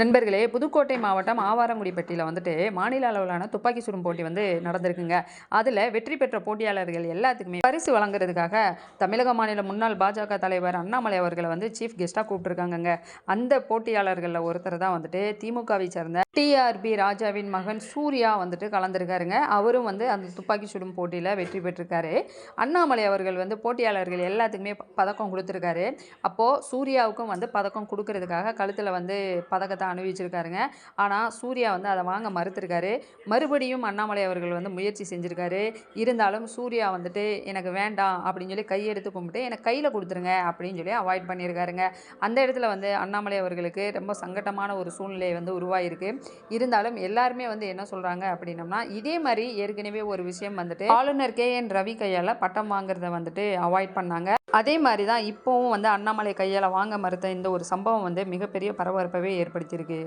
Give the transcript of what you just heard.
நண்பர்களே புதுக்கோட்டை மாவட்டம் ஆவாரங்குடிப்பட்டியில் வந்துட்டு மாநில அளவிலான துப்பாக்கி சுடும் போட்டி வந்து நடந்திருக்குங்க. அதில் வெற்றி பெற்ற போட்டியாளர்கள் எல்லாத்துக்குமே பரிசு வழங்குறதுக்காக தமிழக மாநில முன்னாள் பாஜக தலைவர் அண்ணாமலை அவர்களை வந்து சீஃப் கெஸ்ட்டாக கூப்பிட்டுருக்காங்கங்க. அந்த போட்டியாளர்களில் ஒருத்தர் தான் வந்துட்டு திமுகவை சேர்ந்த டிஆர்பி ராஜாவின் மகன் சூர்யா வந்துட்டு கலந்துருக்காருங்க. அவரும் வந்து அந்த துப்பாக்கி சுடும் போட்டியில் வெற்றி பெற்றிருக்காரு. அண்ணாமலை அவர்கள் வந்து போட்டியாளர்கள் எல்லாத்துக்குமே பதக்கம் கொடுத்துருக்காரு. அப்போது சூர்யாவுக்கும் வந்து பதக்கம் கொடுக்கறதுக்காக கழுத்தில் வந்து பதக்கத்தை அணிவிச்சிருக்காருங்க. ஆனால் சூர்யா வந்து அதை வாங்க மறுத்திருக்காரு. மறுபடியும் அண்ணாமலை அவர்கள் வந்து முயற்சி செஞ்சுருக்காரு. இருந்தாலும் சூர்யா வந்துட்டு எனக்கு வேண்டாம் அப்படின்னு சொல்லி கையெடுத்து கும்பிட்டு எனக்கு கையில் கொடுத்துருங்க அப்படின்னு சொல்லி அவாய்ட் பண்ணியிருக்காருங்க அந்த இடத்துல வந்து அண்ணாமலை அவர்களுக்கு ரொம்ப சங்கட்டமான ஒரு சூழ்நிலை வந்து உருவாயிருக்கு. இருந்தாலும் எல்லாருமே வந்து என்ன சொல்கிறாங்க அப்படின்னம்னா இதே மாதிரி ஏற்கனவே ஒரு விஷயம் வந்துட்டு ஆளுநர் கே என் ரவி கையால் பட்டம் வாங்குறத வந்துட்டு அவாய்ட் பண்ணாங்க. அதே மாதிரி தான் இப்போவும் வந்து அண்ணாமலை கையால் வாங்க மறுத்த இந்த ஒரு சம்பவம் வந்து மிகப்பெரிய பரபரப்பவே ஏற்படுத்தியிருக்கு.